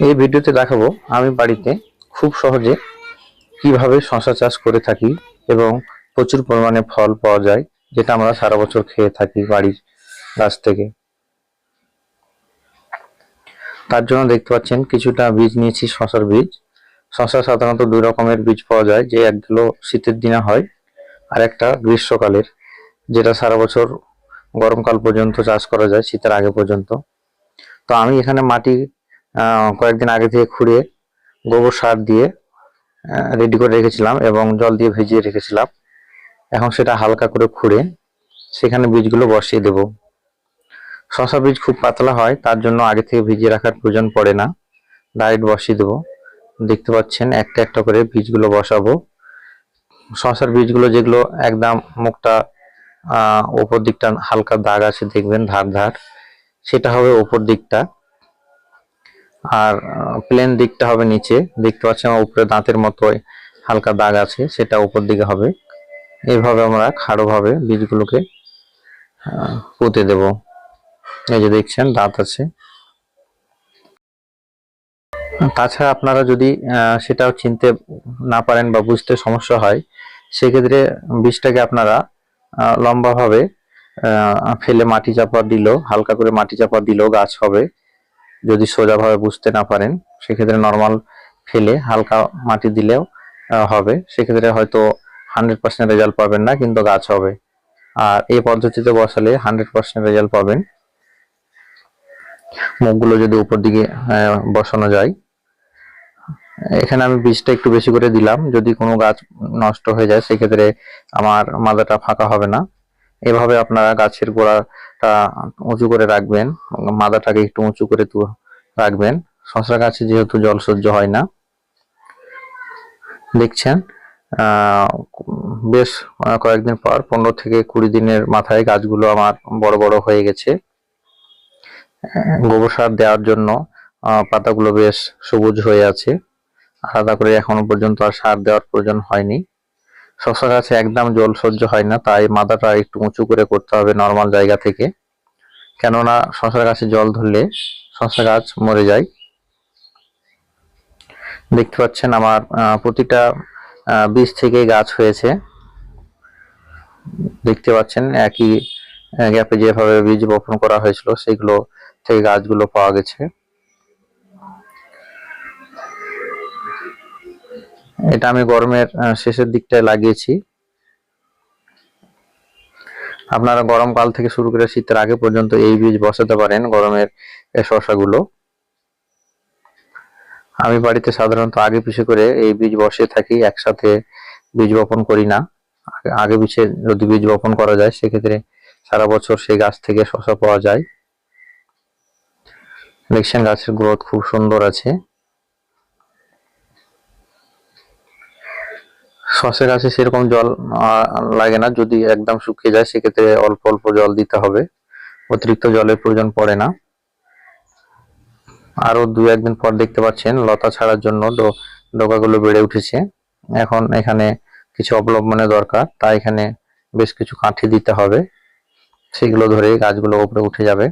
এই ভিডিওতে দেখাবো আমি বাড়িতে খুব সহজে কীভাবে শশা চাষ করে থাকি এবং প্রচুর পরিমাণে ফল পাওয়া যায় যেটা আমরা সারা বছর খেয়ে থাকি বাড়ির গাছ থেকে। তার জন্য দেখতে পাচ্ছেন কিছুটা বীজ নিয়েছি শশার বীজ। শশা সাধারণত দুই রকমের বীজ পাওয়া যায় যে একগুলো শীতের দিনে হয় আর একটা গ্রীষ্মকালের যেটা সারা বছর গরমকাল পর্যন্ত চাষ করা যায় শীতের আগে পর্যন্ত। তো আমি এখানে মাটি আহ, কয়েকদিন আগে থেকে খুঁড়ে গোবর সার দিয়ে রেডি করে রেখেছিলাম এবং জল দিয়ে ভিজিয়ে রেখেছিলাম। এখন সেটা হালকা করে খুঁড়ে সেখানে বীজগুলো বসিয়ে দেব। শশা বীজ খুব পাতলা হয়, তার জন্য আগে থেকে ভিজিয়ে রাখার প্রয়োজন পড়ে না। ডাইরেক্ট বসিয়ে দেবো। দেখতে পাচ্ছেন একটা একটা করে বীজগুলো বসাবো। শশার বীজগুলো যেগুলো একদম মুখটা ওপর দিকটা হালকা দাগ আছে, দেখবেন ধার ধার। সেটা হবে ওপর দিকটা। আর প্লেন দিকটা হবে নিচে। দেখতে পাচ্ছেন উপরে দাঁতের মতো হালকা দাগ আছে, সেটা উপর দিকে হবে। এইভাবে আমরা খাড়ো ভাবে বীজগুলোকে পুঁতে দেব। এই যে দেখছেন, দাঁত আছে। তাছাড়া আপনারা যদি সেটাও চিনতে না পারেন বা বুঝতে সমস্যা হয়, সেক্ষেত্রে বীজটাকে আপনারা লম্বাভাবে ফেলে মাটি চাপা দিল হালকা করে মাটি চাপা দিলেও গাছ হবে। যদি সোজাভাবে বুঝতে না পারেন, সেক্ষেত্রে নর্মাল ফেলে হালকা মাটি দিলেও হবে। সেক্ষেত্রে হয়তো হান্ড্রেড পার্সেন্ট রেজাল্ট পাবেন না, কিন্তু গাছ হবে। আর এই পদ্ধতিতে বসালে হান্ড্রেড পার্সেন্ট রেজাল্ট পাবেন। মুখগুলো যদি উপর দিকে বসানো যায়। এখানে আমি বীজটা একটু বেশি করে দিলাম। যদি কোনো গাছ নষ্ট হয়ে যায়, সেক্ষেত্রে আমার মাদাটা ফাঁকা হবে না। এভাবে আপনারা গাছের গোড়াটা উঁচু করে রাখবেন, মাদাটাকে একটু উঁচু করে রাখবেন। শশা গাছে যেহেতু জল সহ্য হয় না, দেখছেন বেশ কয়েকদিন পর, পনেরো থেকে কুড়ি দিনের মাথায় গাছগুলো আমার বড় বড় হয়ে গেছে। গোবর সার দেওয়ার জন্য পাতাগুলো বেশ সবুজ হয়ে আছে। আলাদা করে এখনও পর্যন্ত আর সার দেওয়ার প্রয়োজন হয়নি। শশা গাছে একদম জল সহ্য হয় না, তাই মাদাটা একটু উঁচু করে করতে হবে নর্মাল জায়গা থেকে। কেননা শশা গাছে জল ধরলে শশা গাছ মরে যায়। দেখতে পাচ্ছেন আমার প্রতিটা বীজ থেকে গাছ হয়েছে। দেখতে পাচ্ছেন একই গ্যাপে যেভাবে বীজ বপন করা হয়েছিল, সেগুলো থেকে গাছগুলো পাওয়া গেছে। এটা আমি গরমের শেষের দিকটায় লাগিয়েছি। আপনারা গরমকাল থেকে শুরু করে শীতের আগে পর্যন্ত এই বীজ বসাতে পারেন, গরমের এই শসাগুলো আমি বাড়িতে সাধারণত আগে পিছে করে এই বীজ বসিয়ে থাকি, একসাথে বীজ বপন করি না। আগে- আগে পিছে যদি বীজ বপন করা যায়, সেক্ষেত্রে সারা বছর সেই গাছ থেকে শশা পাওয়া যায়। দেখছেন গাছের গ্রোথ খুব সুন্দর আছে। শসা গাছে সেরকম জল লাগে না। যদি একদম শুকিয়ে যায়, সেক্ষেত্রে অল্প অল্প জল দিতে হবে। অতিরিক্ত জলের প্রয়োজন পড়ে না। আরও দু একদিন পর দেখতে পাচ্ছেন, লতা ছাড়ার জন্য ডো- ডগাগুলো বেড়ে উঠেছে। এখন এখানে কিছু অবলম্বনের দরকার, তাই এখানে বেশ কিছু কাঠি দিতে হবে। সেগুলো ধরে গাছগুলো উপরে উঠে যাবে।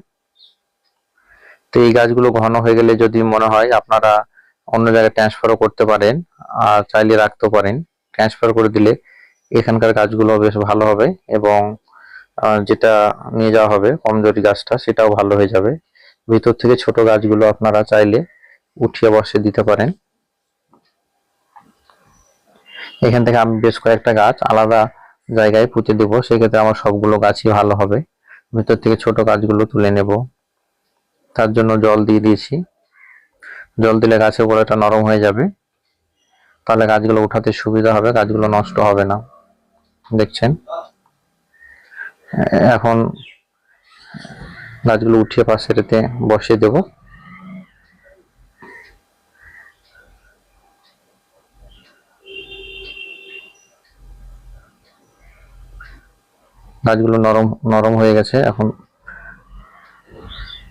তো এই গাছগুলো ঘন হয়ে গেলে যদি মনে হয় আপনারা অন্য জায়গায় ট্রান্সফারও করতে পারেন, আর চাইলে রাখতেও পারেন। ট্রান্সফার করে দিলে এখানকার গাছগুলো বেশ ভালো হবে এবং যেটা নিয়ে যাওয়া হবে কমজোরি গাছটা, সেটাও ভালো হয়ে যাবে। ভিতর থেকে ছোট গাছগুলো আপনারা চাইলে উঠিয়ে বসে দিতে পারেন। এখান থেকে আমি বেশ কয়েকটা গাছ আলাদা জায়গায় পুঁতে দেব, সেক্ষেত্রে আমার সবগুলো গাছই ভালো হবে। ভিতর থেকে ছোট গাছগুলো তুলে নেব। তার জন্য জল দিয়ে দিয়েছি। জল দিলে গাছের গোড়াটা নরম হয়ে যাবে। তাহলে গাছগুলো উঠাতে সুবিধা হবে, গাছগুলো নষ্ট হবে না। দেখছেন? এখন গাছগুলো উঠিয়ে পাশের এতে বসিয়ে দেব। গাছগুলো নরম নরম হয়ে গেছে, এখন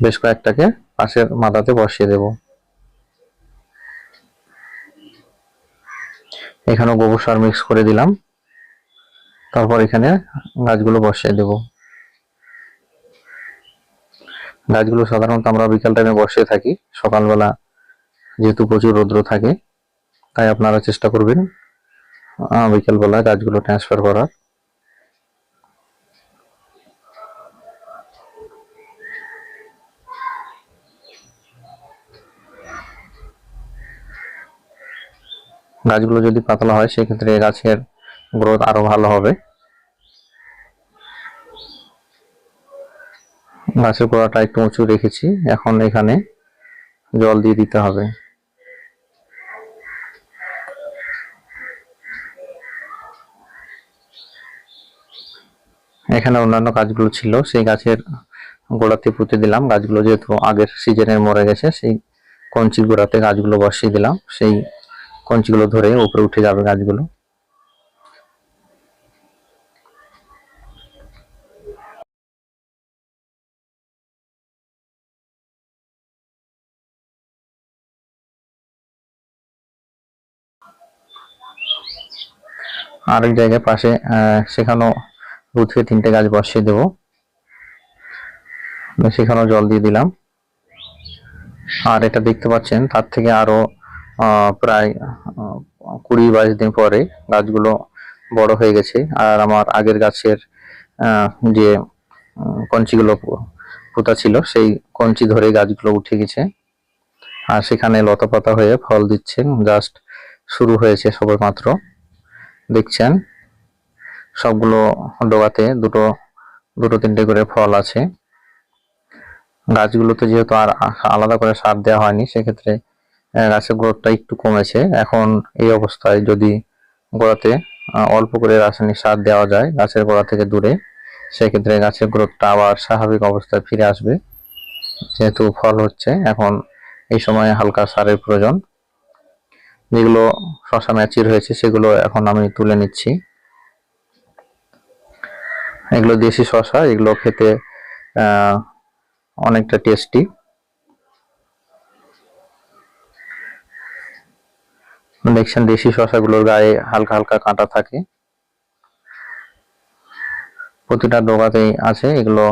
বেশ কয়েকটাকে পাশের মাথাতে বসিয়ে দেব। এখানেও গোবর সার মিক্স করে দিলাম। তারপর এখানে গাছগুলো বসিয়ে দেব। গাছগুলো সাধারণত আমরা বিকাল টাইমে বসিয়ে থাকি। সকালবেলা যেহেতু প্রচুর রৌদ্র থাকে, তাই আপনারা চেষ্টা করবেন বিকালবেলা গাছগুলো ট্রান্সফার করার। গাছগুলো যদি পাতলা হয়, সেক্ষেত্রে গাছের গ্রোথ আরও ভালো হবে। গাছের গোড়াটা একটু উঁচু রেখেছি। এখন এখানে জল দিয়ে দিতে হবে। এখানে অন্যান্য গাছগুলো ছিল। সেই গাছের গোড়াতে পুঁতে দিলাম। গাছগুলো যেহেতু আগের সিজনের মরে গেছে, সেই কঞ্চির গোড়াতে গাছগুলো বসিয়ে দিলাম। সেই কঞ্চিগুলো ধরে উপরে উঠে যাবে গাছগুলো। আরেক জায়গায় পাশে সেখানেও দু থেকে তিনটে গাছ বসিয়ে দেবো। সেখানেও জল দিয়ে দিলাম। আর এটা দেখতে পাচ্ছেন, তার থেকে আরও প্রায় কুড়ি বাইশ দিন পরে গাছগুলো বড় হয়ে গেছে। আর আমার আগের গাছের যে কঞ্চিগুলো পোতা ছিল, সেই কঞ্চি ধরে গাছগুলো উঠে গেছে। আর সেখানে লতা পাতা হয়ে ফল দিচ্ছে। জাস্ট শুরু হয়েছে সবে মাত্র দেখছেন? সবগুলো ডোগাতে দুটো দুটো তিনটে করে ফল আছে। গাছগুলোতে যেহেতু আর আলাদা করে সার দেওয়া হয়নি, সেক্ষেত্রে গাছের গ্রোথটা একটু কমেছে। এখন এই অবস্থায় যদি গোড়াতে অল্প করে রাসায়নিক সার দেওয়া যায় গাছের গোড়া থেকে দূরে, সেক্ষেত্রে গাছের গ্রোথটা আবার স্বাভাবিক অবস্থায় ফিরে আসবে। যেহেতু ফল হচ্ছে, এখন এই সময় হালকা সারের প্রয়োজন। যেগুলো শশা ম্যাচির হয়েছে, সেগুলো এখন আমি তুলে নিচ্ছি। এগুলো দেশি শশা, এগুলো খেতে অনেকটা টেস্টি। দেখছেন দেশি শশাগুলোর গায়ে হালকা হালকা কাঁটা থাকে। প্রতিটা ডোগাতেই আছে, এগুলো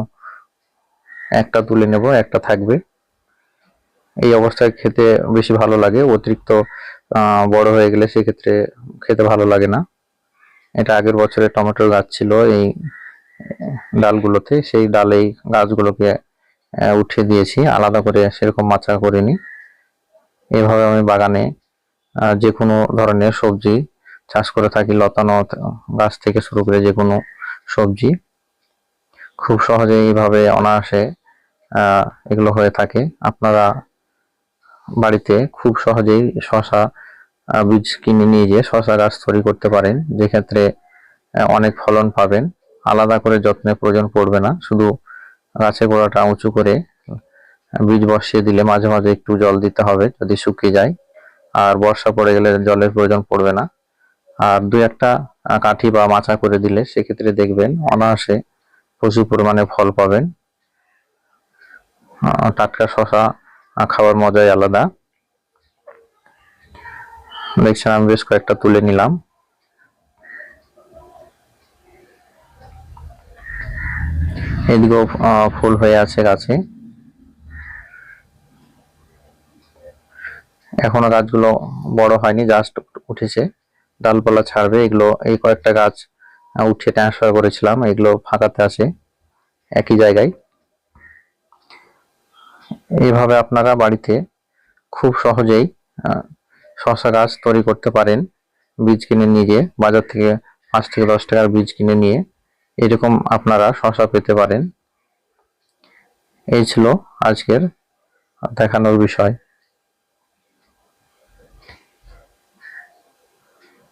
একটা তুলে নেব, একটা থাকবে। এই অবস্থায় খেতে বেশি ভালো লাগে, অতিরিক্ত বড় হয়ে গেলে সেক্ষেত্রে খেতে ভালো লাগে না। এটা আগের বছরের টমেটোর গাছ ছিল, এই ডালগুলোতে, সেই ডালেই গাছগুলোকে উঠিয়ে দিয়েছি, আলাদা করে সেরকম মাচা করিনি। এভাবে আমি বাগানে যে কোনো ধরনের সবজি চাষ করে থাকি, লতানো গাছ থেকে শুরু করে যে কোনো সবজি। খুব সহজে এইভাবে অনায়াসে এগুলো হয়ে থাকে। আপনারা বাড়িতে খুব সহজেই শশা বীজ কিনে নিয়ে গিয়ে শশা গাছ তৈরি করতে পারেন। যেক্ষেত্রে অনেক ফলন পাবেন। আলাদা করে যত্নের প্রয়োজন পড়বে না। শুধু গাছের গোড়াটা উঁচু করে বীজ বসিয়ে দিলে মাঝে মাঝে একটু জল দিতে হবে যদি শুকিয়ে যায়। আর বর্ষা পড়ে গেলে জলের প্রয়োজন পড়বে না। আর দুই একটা কাঠি বা মাচা করে দিলে সেক্ষেত্রে দেখবেন অনায়াসে প্রচুর পরিমাণে ফল পাবেন। টাটকা শশা খাওয়ার মজাই আলাদা। দেখছেন আমি বেশ কয়েকটা তুলে নিলাম। এদিকেও ফুল হয়ে আছে গাছে। এখনও গাছগুলো বড় হয়নি জাস্ট উঠেছে। ডালপালা ছাড়বে, এগুলো, এই কয়েকটা গাছ উঠে ট্রান্সফার করেছিলাম, এগুলো ফাঁকাতে আছে, একই জায়গায়। এইভাবে আপনারা বাড়িতে খুব সহজেই শশা গাছ তৈরি করতে পারেন, বীজ কিনে নিয়ে বাজার থেকে পাঁচ থেকে দশ টাকার বীজ কিনে নিয়ে, এরকম আপনারা শশা পেতে পারেন। এই ছিল আজকের দেখানোর বিষয়।